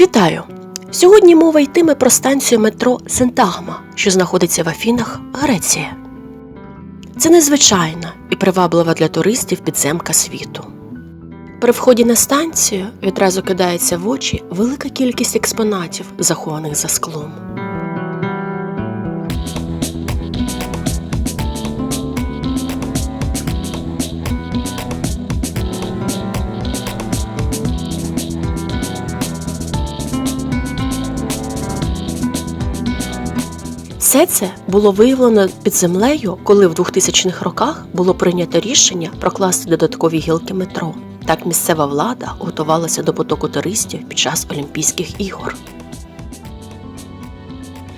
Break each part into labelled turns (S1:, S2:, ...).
S1: Вітаю! Сьогодні мова йтиме про станцію метро Синтагма, що знаходиться в Афінах, Греція. Це незвичайна і приваблива для туристів підземка світу. При вході на станцію відразу кидається в очі велика кількість експонатів, захованих за склом. Все це було виявлено під землею, коли в 2000-х роках було прийнято рішення прокласти додаткові гілки метро. Так місцева влада готувалася до потоку туристів під час Олімпійських ігор.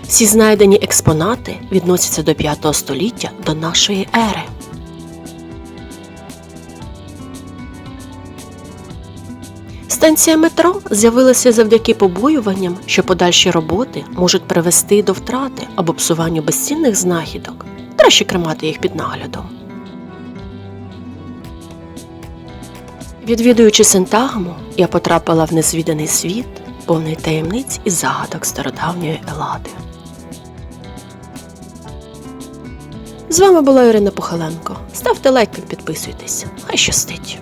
S1: Всі знайдені експонати відносяться до 5 століття до нашої ери. Станція метро з'явилася завдяки побоюванням, що подальші роботи можуть привести до втрати або псуванню безцінних знахідок. Краще тримати їх під наглядом. Відвідуючи Синтагму, я потрапила в незвіданий світ, повний таємниць і загадок стародавньої Елади. З вами була Ірина Похаленко. Ставте лайк і підписуйтесь. Хай щастить!